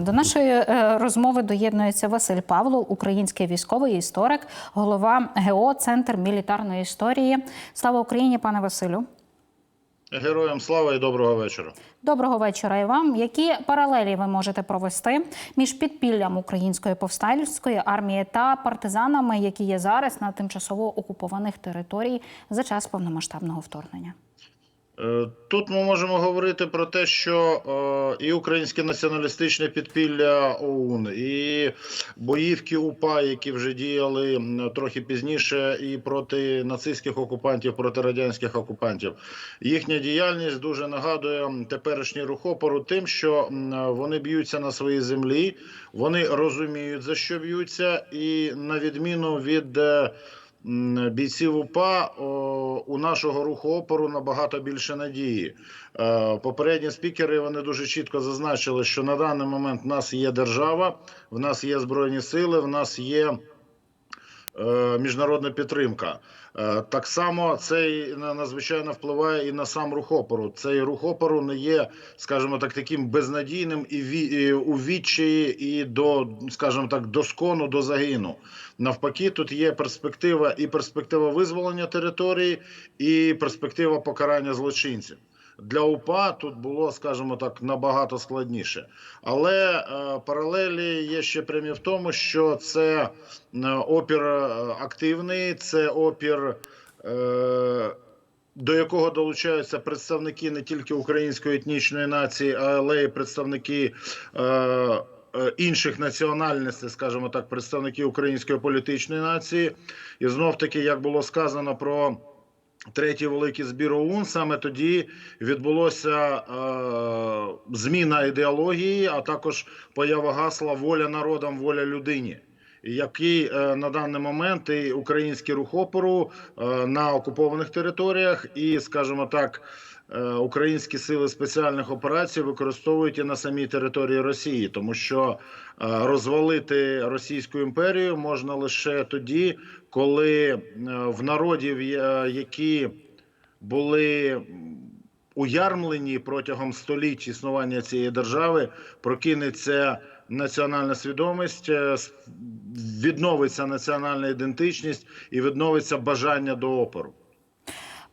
До нашої е, розмови доєднується Василь Павлов, український військовий історик, голова ГО Центр мілітарної історії. Слава Україні, пане Василю. Героям слава і доброго вечора. Доброго вечора і вам. Які паралелі ви можете провести між підпіллям української повстанської армії та партизанами, які є зараз на тимчасово окупованих територій за час повномасштабного вторгнення? Е, Тут ми можемо говорити про те, що е, і українське націоналістичне підпілля ОУН, і боївки УПА, які вже діяли трохи пізніше, і проти нацистських окупантів, проти радянських окупантів. Їхня діяльність дуже нагадує теперішній рух опору тим, що вони б'ються на своїй землі, вони розуміють за що б'ються, і на відміну від. Бійців УПА у нашого руху опору набагато більше надії. Е, Попередні спікери вони дуже чітко зазначили, що на даний момент в нас є держава, в нас є збройні сили, в нас є міжнародна підтримка. Е, Так само це надзвичайно впливає і на сам рух опору. Цей рух опору не є, скажімо так, таким безнадійним і ві- у відчаї, і до, скажімо так, до скону, до загину. Навпаки, тут є перспектива і перспектива визволення території, і перспектива покарання злочинців. Для УПА тут було, скажімо так, набагато складніше. Але е, паралелі є ще прямі в тому, що це е, опір е, активний, це опір. До якого долучаються представники не тільки української етнічної нації, але й представники е, інших національностей, скажімо так, представники української політичної нації. І знов таки, як було сказано про третій великий збір ОУН, саме тоді відбулося е, зміна ідеології, а також поява гасла воля народам, воля людині. Який е, на даний момент і український рух опору е, на окупованих територіях, і, скажімо так, е, українські сили спеціальних операцій використовують і на самій території Росії, тому що розвалити Російську імперію можна лише тоді, коли в народів, які були м, ярмлені протягом століть існування цієї держави, прокинеться національна свідомість, е, відновиться національна ідентичність і відновиться бажання до опору.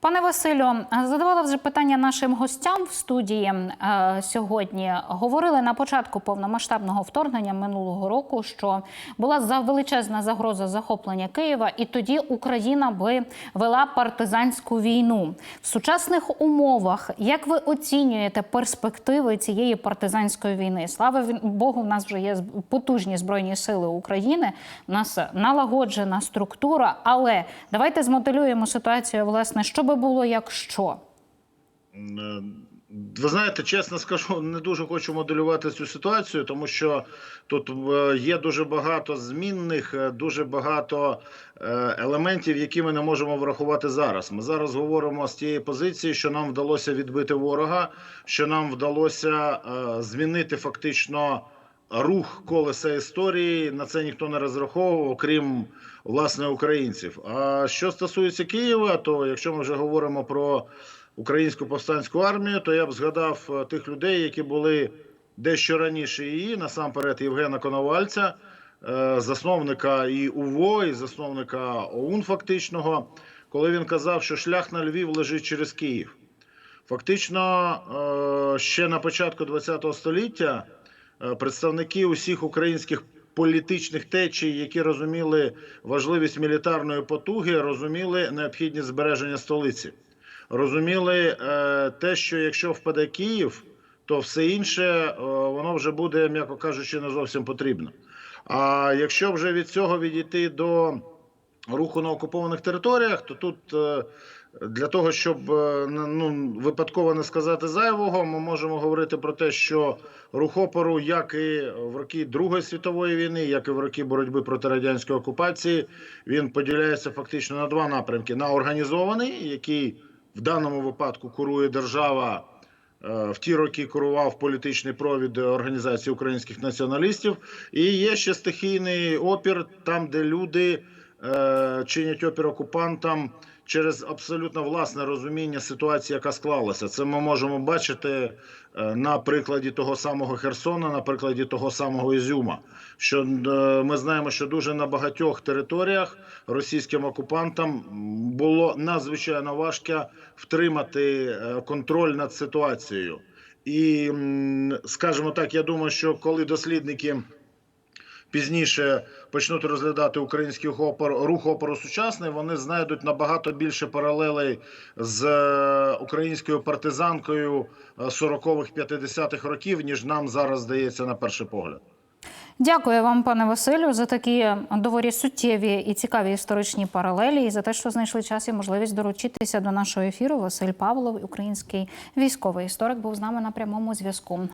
Пане Василю, задавала вже питання нашим гостям в студії е, сьогодні. Говорили на початку повномасштабного вторгнення минулого року, що була за величезна загроза захоплення Києва, і тоді Україна би вела партизанську війну в сучасних умовах. Як ви оцінюєте перспективи цієї партизанської війни? Слава Богу, в нас вже є потужні збройні сили України. У нас налагоджена структура. Але давайте змоделюємо ситуацію, власне, що би було, якщо. Е, Ви знаєте, чесно скажу, не дуже хочу моделювати цю ситуацію, тому що тут е, є дуже багато змінних, е, дуже багато елементів, які ми не можемо врахувати зараз. Ми зараз говоримо з тієї позиції, що нам вдалося відбити ворога, що нам вдалося змінити фактично. Рух колеса історії на це ніхто не розраховував, окрім власне українців. А що стосується Києва, то якщо ми вже говоримо про українську повстанську армію, то я б згадав е, тих людей, які були дещо раніше її, насамперед Євгена Коновальця, е, засновника і УВО, і засновника ОУН, фактичного, коли він казав, що шлях на Львів лежить через Київ. Фактично, е, ще на початку ХХ століття представники усіх українських політичних течій, які розуміли важливість мілітарної потуги, розуміли необхідність збереження столиці розуміли е, те, що якщо впаде Київ, то все інше е, воно вже буде, м'яко кажучи, не зовсім потрібно. А якщо вже від цього відійти до руху на окупованих територіях, то тут е, для того, щоб е, ну, випадково не сказати зайвого, ми можемо говорити про те, що рух опору, як і в роки Другої світової війни, як і в роки боротьби проти радянської окупації, він поділяється фактично на два напрямки: на організований, який в даному випадку курує держава. Е, В ті роки керував політичний провід організації українських націоналістів, і є ще стихійний опір, там, де люди е, чинять опір окупантам через абсолютно власне розуміння ситуації, яка склалася. Це ми можемо бачити е, на прикладі того самого Херсона, на прикладі того самого Ізюма. Що е, ми знаємо, що дуже на багатьох територіях російським окупантам було надзвичайно важко втримати е, контроль над ситуацією. І, скажімо так, я думаю, що коли дослідники пізніше почнуть розглядати український рух опору сучасний, вони знайдуть набагато більше паралелей з е, українською партизанкою е, 40-х, 50-х років, ніж нам зараз здається на перший погляд. Дякую вам, пане Василю, за такі доволі суттєві і цікаві історичні паралелі, і за те, що знайшли час і можливість долучитися до нашого ефіру. Василь Павлов, український військовий історик, був з нами на прямому зв'язку.